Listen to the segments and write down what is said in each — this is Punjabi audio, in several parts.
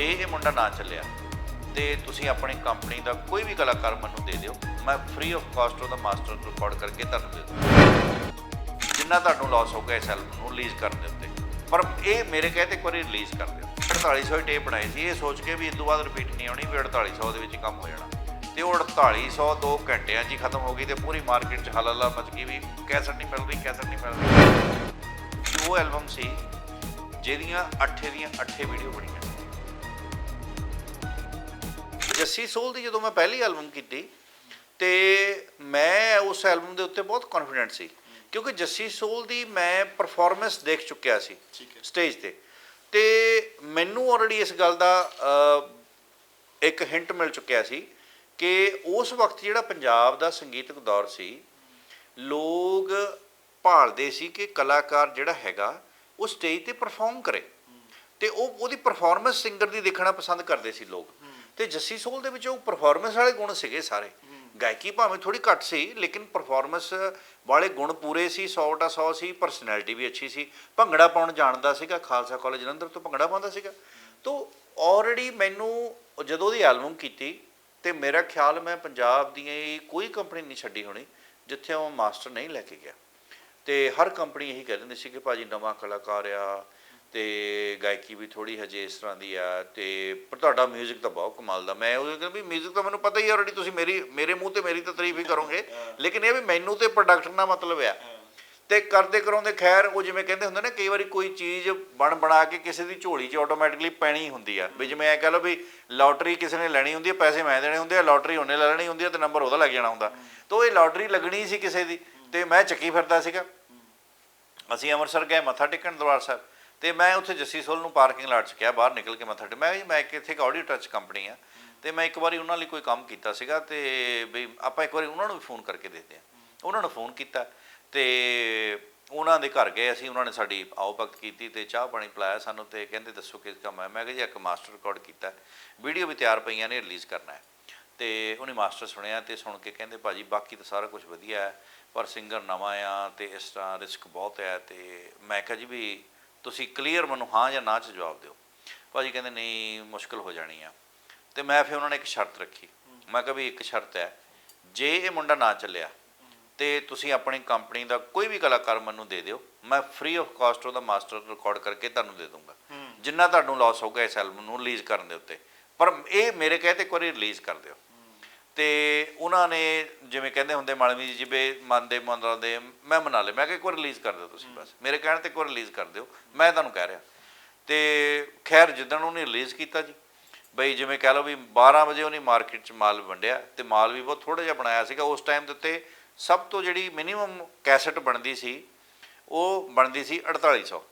ਜੇ ਇਹ ਮੁੰਡਾ ਨਾ ਚੱਲਿਆ ਤੇ ਤੁਸੀਂ ਆਪਣੀ ਕੰਪਨੀ ਦਾ ਕੋਈ ਵੀ ਕਲਾਕਾਰ ਮੈਨੂੰ ਦੇ ਦਿਓ, ਮੈਂ ਫ੍ਰੀ ਆਫ ਕਾਸਟ ਉਹਦਾ ਮਾਸਟਰ ਰਿਕਾਰਡ ਕਰਕੇ ਤੁਹਾਨੂੰ ਦੇ ਦੂੰਗਾ। ਜਿੰਨਾ ਤੁਹਾਨੂੰ ਲਾਸ ਹੋਊਗਾ ਇਸ ਐਲਬਮ ਨੂੰ ਰਿਲੀਜ਼ ਕਰਨ ਦੇ ਉੱਤੇ। ਪਰ ਇਹ ਮੇਰੇ ਕਹੇ ਤੇ ਇੱਕ ਵਾਰੀ ਰਿਲੀਜ਼ ਕਰ ਦਿਓ। 4800 ਹੀ ਟੇਪ ਬਣਾਈ ਸੀ, ਇਹ ਸੋਚ ਕੇ ਵੀ ਇਸ ਤੋਂ ਬਾਅਦ ਰਿਪੀਟ ਨਹੀਂ ਆਉਣੀ ਵੀ 4800 ਦੇ ਵਿੱਚ ਕੰਮ ਹੋ ਜਾਣਾ। ਤੇ ਉਹ 4800 ਦੋ ਘੰਟਿਆਂ 'ਚ ਹੀ ਖਤਮ ਹੋ ਗਈ ਤੇ ਪੂਰੀ ਮਾਰਕੀਟ 'ਚ ਹਲਾਲਾ ਮਚ ਗਈ ਵੀ ਕੈਸਟ ਨਹੀਂ ਮਿਲ ਰਹੀ, ਕੈਸਟ ਨਹੀਂ ਮਿਲ ਰਹੀ। ਉਹ ਐਲਬਮ ਸੀ, ਜਿਹਦੀਆਂ 8 ਦੀਆਂ 8 ਵੀਡੀਓ ਬਣੀਆਂ। ਜੱਸੀ ਸੋਲ ਦੀ ਜਦੋਂ ਮੈਂ ਪਹਿਲੀ ਐਲਬਮ ਕੀਤੀ ਤੇ ਮੈਂ ਉਸ ਐਲਬਮ ਦੇ ਉੱਤੇ ਬਹੁਤ ਕੌਨਫੀਡੈਂਟ ਸੀ ਕਿਉਂਕਿ ਜੱਸੀ ਸੋਲ ਦੀ ਮੈਂ ਪਰਫਾਰਮੈਂਸ ਦੇਖ ਚੁੱਕਿਆ ਸੀ। ਸਟੇਜ ਤੇ। ਤੇ ਮੈਨੂੰ ਆਲਰੇਡੀ ਇਸ ਗੱਲ ਦਾ ਇੱਕ ਹਿੰਟ ਮਿਲ ਚੁੱਕਿਆ ਸੀ ਕਿ ਉਸ ਵਕਤ ਜਿਹੜਾ ਪੰਜਾਬ ਦਾ ਸੰਗੀਤਕ ਦੌਰ ਸੀ ਲੋਕ ਭਾਲਦੇ ਸੀ ਕਿ ਕਲਾਕਾਰ ਜਿਹੜਾ ਹੈਗਾ ਉਹ ਸਟੇਜ ਤੇ ਪਰਫਾਰਮ ਕਰੇ। ਤੇ ਉਹ ਉਹਦੀ ਪਰਫਾਰਮੈਂਸ ਸਿੰਗਰ ਦੀ ਦੇਖਣਾ ਪਸੰਦ ਕਰਦੇ ਸੀ ਲੋਕ। ਤੇ ਜੱਸੀ ਸੋਲ ਦੇ ਵਿੱਚ ਉਹ ਪਰਫਾਰਮੈਂਸ ਵਾਲੇ ਗੁਣ ਸੀਗੇ ਸਾਰੇ। ਗਾਇਕੀ ਭਾਵੇਂ ਥੋੜੀ ਘੱਟ ਸੀ, ਲੇਕਿਨ ਪਰਫਾਰਮੈਂਸ ਵਾਲੇ ਗੁਣ ਪੂਰੇ ਸੀ 100 ਟਾ 100 ਸੀ ਪਰਸਨੈਲਿਟੀ ਵੀ ਅੱਛੀ ਸੀ। ਭੰਗੜਾ ਪਾਉਣ ਜਾਣਦਾ ਸੀਗਾ, ਖਾਲਸਾ ਕਾਲਜ ਜਲੰਧਰ ਤੋਂ ਭੰਗੜਾ ਪਾਉਂਦਾ ਸੀਗਾ। ਤੋਂ ਆਲਰੇਡੀ ਮੈਨੂੰ ਜਦੋਂ ਉਹਦੀ ਐਲਬਮ ਕੀਤੀ, ਤੇ ਮੇਰਾ ਖਿਆਲ ਮੈਂ ਪੰਜਾਬ ਦੀ ਕੋਈ ਕੰਪਨੀ ਨਹੀਂ ਛੱਡੀ ਹੋਣੀ, ਜਿੱਥੇ ਉਹ ਮਾਸਟਰ ਨਹੀਂ ਲੈ ਕੇ ਗਿਆ। ਤੇ ਹਰ ਕੰਪਨੀ ਇਹੀ ਕਹਿ ਦਿੰਦੀ ਸੀ ਕਿ ਭਾਜੀ ਨਵਾਂ ਕਲਾਕਾਰ ਆ ਤੇ ਗਾਇਕੀ ਵੀ ਥੋੜੀ ਹਜੇ ਇਸ ਤਰ੍ਹਾਂ ਦੀ ਆ ਤੇ ਪਰ ਤੁਹਾਡਾ 뮤직 ਤਾਂ ਬਹੁਤ ਕਮਾਲ ਦਾ ਮੈਂ ਉਹ ਕਹਿੰਦਾ ਵੀ 뮤직 ਤਾਂ ਮੈਨੂੰ ਪਤਾ ਹੀ ਆਲਰੇਡੀ ਤੁਸੀਂ ਮੇਰੀ ਮੇਰੇ ਮੂੰਹ ਤੇ ਮੇਰੀ ਤਾਂ ਤਾਰੀਫ ਹੀ ਕਰੋਗੇ ਲੇਕਿਨ ਇਹ ਵੀ ਮੈਨੂੰ ਤੇ ਪ੍ਰੋਡਕਟ ਨਾਲ ਮਤਲਬ ਆ ਤੇ ਕਰਦੇ ਕਰਾਉਂਦੇ ਖੈਰ ਉਹ ਜਿਵੇਂ ਕਹਿੰਦੇ ਹੁੰਦੇ ਨੇ ਕਈ ਵਾਰੀ ਕੋਈ ਚੀਜ਼ ਬਣ ਬਣਾ ਕੇ ਕਿਸੇ ਦੀ ਝੋਲੀ 'ਚ ਆਟੋਮੈਟਿਕਲੀ ਪੈਣੀ ਹੁੰਦੀ ਆ ਵੀ ਜਿਵੇਂ ਐ ਕਹ ਲਓ ਵੀ ਲੋਟਰੀ ਕਿਸੇ ਨੇ ਲੈਣੀ ਹੁੰਦੀ ਹੈ ਪੈਸੇ ਮੈਂ ਦੇਣੇ ਹੁੰਦੇ ਆ ਲੋਟਰੀ ਉਹਨੇ ਲੈ ਲੈਣੀ ਹੁੰਦੀ ਹੈ ਤੇ ਨੰਬਰ ਉਹਦਾ ਲੱਗ ਜਾਣਾ ਹੁੰਦਾ ਤਾਂ ਇਹ ਲੋਟਰੀ ਲੱਗਣੀ ਸੀ ਕਿਸੇ ਦੀ ਤੇ ਮੈਂ ਚੱਕੀ ਫਿਰਦਾ ਸੀਗਾ ਅਸੀਂ ਅੰਮ੍ਰਿਤਸਰ ਗਏ ਮੱਥਾ ਟੇਕਣ ਦਰਬਾਰ ਸਾਹਿਬ ਤੇ ਮੈਂ ਉੱਥੇ ਜੱਸੀ ਸੋਲ ਨੂੰ ਪਾਰਕਿੰਗ ਲਾਟ 'ਚ ਕਿਹਾ, ਬਾਹਰ ਨਿਕਲ ਕੇ ਮੱਥਾ ਟੇਕ, ਮੈਂ ਜੀ, ਮੈਂ ਇੱਕ ਇੱਥੇ ਇੱਕ ਆਡੀਓ ਟੱਚ ਕੰਪਨੀ ਆ, ਤੇ ਮੈਂ ਇੱਕ ਵਾਰੀ ਉਹਨਾਂ ਲਈ ਕੋਈ ਕੰਮ ਕੀਤਾ ਸੀਗਾ, ਤੇ ਵੀ ਆਪਾਂ ਇੱਕ ਵਾਰੀ ਉਹਨਾਂ ਨੂੰ ਵੀ ਫੋਨ ਕਰਕੇ ਦੇਖਦੇ ਆ ਉਹਨਾਂ ਨੂੰ ਫੋਨ ਕੀਤਾ, ਤੇ ਉਹਨਾਂ ਦੇ ਘਰ ਗਏ ਅਸੀਂ, ਉਹਨਾਂ ਨੇ ਸਾਡੀ ਆਓ ਭਗਤ ਕੀਤੀ ਤੇ ਚਾਹ ਪਾਣੀ ਪਿਲਾਇਆ ਸਾਨੂੰ ਤੇ ਕਹਿੰਦੇ ਦੱਸੋ ਕਿਸ ਕੰਮ ਹੈ ਮੈਂ ਕਿਹਾ ਜੀ, ਇੱਕ ਮਾਸਟਰ ਰਿਕਾਰਡ ਕੀਤਾ ਵੀਡੀਓ ਵੀ ਤਿਆਰ ਪਈਆਂ ਨੇ ਰਿਲੀਜ਼ ਕਰਨਾ ਹੈ। ਤੇ ਉਹਨੇ ਮਾਸਟਰ ਸੁਣਿਆ ਤੇ ਸੁਣ ਕੇ ਕਹਿੰਦੇ, ਭਾਜੀ, ਬਾਕੀ ਤਾਂ ਸਾਰਾ ਕੁਝ ਵਧੀਆ ਹੈ, ਪਰ ਸਿੰਗਰ ਨਵਾਂ ਆ ਤੇ ਇਸ ਤਰ੍ਹਾਂ ਰਿਸਕ ਬਹੁਤ ਹੈ ਤੇ ਮੈਂ ਕਿਹਾ ਜੀ ਵੀ ਤੁਸੀਂ ਕਲੀਅਰ ਮੈਨੂੰ ਹਾਂ ਜਾਂ ਨਾ ਚ ਜਵਾਬ ਦਿਓ। ਭਾਜੀ ਕਹਿੰਦੇ ਨਹੀਂ ਮੁਸ਼ਕਲ ਹੋ ਜਾਣੀ ਆ। ਤੇ ਮੈਂ ਫਿਰ ਉਹਨਾਂ ਨੇ ਇੱਕ ਸ਼ਰਤ ਰੱਖੀ। ਮੈਂ ਕਿਹਾ ਵੀ ਇੱਕ ਸ਼ਰਤ ਹੈ ਜੇ ਇਹ ਮੁੰਡਾ ਨਾ ਚੱਲਿਆ ਤੇ ਤੁਸੀਂ ਆਪਣੀ ਕੰਪਨੀ ਦਾ ਕੋਈ ਵੀ ਕਲਾਕਾਰ ਮੈਨੂੰ ਦੇ ਦਿਓ। ਮੈਂ ਫ੍ਰੀ ਆਫ ਕਾਸਟ ਉਹਦਾ ਮਾਸਟਰ ਰਿਕਾਰਡ ਕਰਕੇ ਤੁਹਾਨੂੰ ਦੇ ਦੂੰਗਾ ਜਿੰਨਾ ਤੁਹਾਨੂੰ ਲਾਸ ਹੋਊਗਾ ਇਸ ਐਲਬਮ ਨੂੰ ਰਿਲੀਜ਼ ਕਰਨ ਦੇ ਉੱਤੇ। ਪਰ ਇਹ ਮੇਰੇ ਕਹੇ ਤੇ ਇੱਕ ਵਾਰੀ ਰਿਲੀਜ਼ ਕਰ ਦਿਓ। ਤੇ ਉਹਨਾਂ ਨੇ ਜਿਵੇਂ ਕਹਿੰਦੇ ਹੁੰਦੇ ਮਾਲਵੀ ਜੀ, ਜਿਵੇਂ ਮੰਨਦੇ ਮੰਨਦੇ ਮੈਂ ਮਨਾ ਲਏ ਮੈਂ ਕਿਹਾ ਇੱਕ ਵਾਰ ਰਿਲੀਜ਼ ਕਰ ਦਿਓ ਤੁਸੀਂ ਬਸ। ਮੇਰੇ ਕਹਿਣ ਤੇ ਇੱਕ ਵਾਰ ਰਿਲੀਜ਼ ਕਰ ਦਿਓ। ਮੈਂ ਤੁਹਾਨੂੰ ਕਹਿ ਰਿਹਾ। ਤੇ ਖੈਰ, ਜਿੱਦਣ ਉਹਨੇ ਰਿਲੀਜ਼ ਕੀਤਾ ਜੀ, ਬਈ ਜਿਵੇਂ ਕਹਿ ਲਓ ਵੀ 12 ਵਜੇ ਉਹਨੇ ਮਾਰਕੀਟ 'ਚ ਮਾਲ ਵੰਡਿਆ ਤੇ ਮਾਲ ਵੀ ਬਹੁਤ ਥੋੜਾ ਜਿਹਾ ਬਣਾਇਆ ਸੀਗਾ, ਉਸ ਟਾਈਮ ਦੇ ਉੱਤੇ ਸਭ ਤੋਂ ਜਿਹੜੀ ਮਿਨੀਮਮ ਕੈਸਟ ਬਣਦੀ ਸੀ, ਉਹ ਬਣਦੀ ਸੀ 4800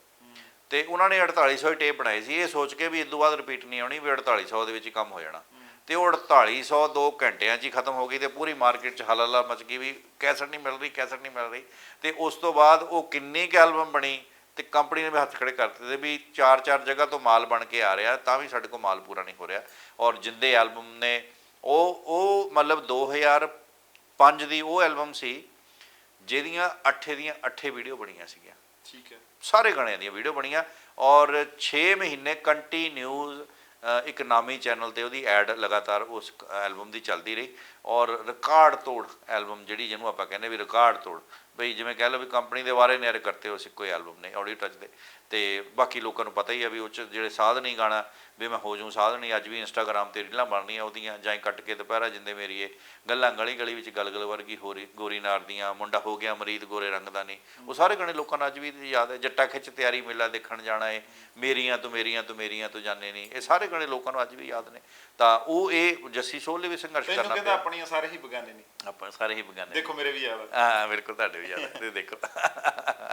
ਤੇ ਉਹਨਾਂ ਨੇ 4800 ਹੀ ਟੇਪ ਬਣਾਈ ਸੀ। ਇਹ ਸੋਚ ਕੇ ਵੀ ਇਸ ਤੋਂ ਬਾਅਦ ਰਿਪੀਟ ਨਹੀਂ ਆਉਣੀ ਵੀ 4800 ਦੇ ਵਿੱਚ ਕੰਮ ਹੋ ਜਾਣਾ। ਤੇ ਉਹ 4800 ਦੋ ਘੰਟਿਆਂ 'ਚ ਹੀ ਖਤਮ ਹੋ ਗਈ ਤੇ ਪੂਰੀ ਮਾਰਕੀਟ 'ਚ ਹਲਾਲਾ ਮਚ ਗਈ ਵੀ ਕੈਸਟ ਨਹੀਂ ਮਿਲ ਰਹੀ ਕੈਸਟ ਨਹੀਂ ਮਿਲ ਰਹੀ। ਤੇ ਉਸ ਤੋਂ ਬਾਅਦ ਉਹ ਕਿੰਨੀ ਕੁ ਐਲਬਮ ਬਣੀ ਤੇ ਕੰਪਨੀ ਨੇ ਵੀ ਹੱਥ ਖੜੇ ਕਰ ਦਿੱਤੇ ਵੀ ਚਾਰ ਚਾਰ ਜਗ੍ਹਾ ਤੋਂ ਮਾਲ ਬਣ ਕੇ ਆ ਰਿਹਾ ਤਾਂ ਵੀ ਸਾਡੇ ਕੋਲ ਮਾਲ ਪੂਰਾ ਨਹੀਂ ਹੋ ਰਿਹਾ। ਔਰ ਜਿੰਦੇ ਐਲਬਮ ਨੇ ਉਹ ਉਹ ਮਤਲਬ 2005 ਦੀ ਉਹ ਐਲਬਮ ਸੀ ਜਿਹਦੀਆਂ 8 ਦੀਆਂ 8 ਵੀਡੀਓ ਬਣੀਆਂ ਸੀਗੀਆਂ। ਠੀਕ ਹੈ। ਸਾਰੇ ਗਾਣਿਆਂ ਦੀਆਂ ਵੀਡੀਓ ਬਣੀਆਂ ਔਰ 6 ਮਹੀਨੇ ਕੰਟੀਨਿਊਸ ਇੱਕ ਨਾਮੀ ਚੈਨਲ ਤੇ ਉਹਦੀ ਐਡ ਲਗਾਤਾਰ ਉਸ ਐਲਬਮ ਦੀ ਚੱਲਦੀ ਰਹੀ ਔਰ ਰਿਕਾਰਡ ਤੋੜ ਐਲਬਮ ਜਿਹੜੀ ਜਿਹਨੂੰ ਆਪਾਂ ਕਹਿੰਦੇ ਵੀ ਰਿਕਾਰਡ ਤੋੜ ਬਈ ਜਿਵੇਂ ਕਹਿ ਲਓ ਵੀ ਕੰਪਨੀ ਦੇ ਬਾਰੇ ਨਿਆਰੇ ਕਰਤੇ ਹੋ ਸੀ ਕੋਈ ਐਲਬਮ ਨੇ ਆਡੀਓ ਟੱਚ ਦੇ। ਤੇ ਬਾਕੀ ਲੋਕਾਂ ਨੂੰ ਪਤਾ ਹੀ ਆ ਵੀ ਉਹ 'ਚ ਜਿਹੜੇ ਸਾਧ ਨਹੀਂ ਗਾਣਾ ਵੀ ਮੈਂ ਹੋ ਜੂ ਸਾਧ ਨਹੀਂ ਅੱਜ ਵੀ ਇੰਸਟਾਗ੍ਰam ਤੇ ਰੀਲਾਂ ਬਣਨੀਆਂ ਉਹਦੀਆਂ ਜਾਂ ਕੱਟ ਕੇ ਦੁਪਹਿਰਾ ਜਿੰਦੇ ਮੇਰੀ ਇਹ ਗੱਲਾਂ ਗਲੀ ਗਲੀ ਵਿੱਚ ਗਲਗਲ ਵਰਗੀ ਹੋਰੀ ਗੋਰੀ ਨਾਰ ਦੀਆਂ ਮੁੰਡਾ ਹੋ ਗਿਆ ਮਰੀਦ ਗੋਰੇ ਰੰਗ ਦਾ ਨਹੀਂ ਉਹ ਸਾਰੇ ਗਾਣੇ ਲੋਕਾਂ ਨੂੰ ਅੱਜ ਵੀ ਯਾਦ ਹੈ ਜੱਟਾ ਖਿੱਚ ਤਿਆਰੀ ਮੇਲਾ ਦੇਖਣ ਜਾਣਾ ਏ ਮੇਰੀਆਂ ਤੋਂ ਮੇਰੀਆਂ ਤੋਂ ਮੇਰੀਆਂ ਤੋਂ ਜਾਣੇ ਨਹੀਂ। ਇਹ ਸਾਰੇ ਗਾਣੇ ਲੋਕਾਂ ਨੂੰ ਅੱਜ ਵੀ ਯਾਦ ਨੇ। ਤਾਂ ਉਹ ਇਹ ਜੱਸੀ ਸੋਹਲ ਵੀ ਸੰਘਰਸ਼ ਤੈਨੂੰ ਕਰਨਾ ਕਹਿੰਦਾ ਪਿਆ। ਆਪਣੀਆਂ ਸਾਰੇ ਹੀ ਬਗਾਨੇ ਨੇ। ਆਪਾਂ ਸਾਰੇ ਹੀ ਬਗਾਨੇ ਦੇਖੋ ਮੇਰੇ ਵੀ ਆ। ਹਾਂ ਬਿਲਕੁਲ ਤੁਹਾਡੇ ਵੀ ਯਾਦ ਹੈ ਦੇਖੋ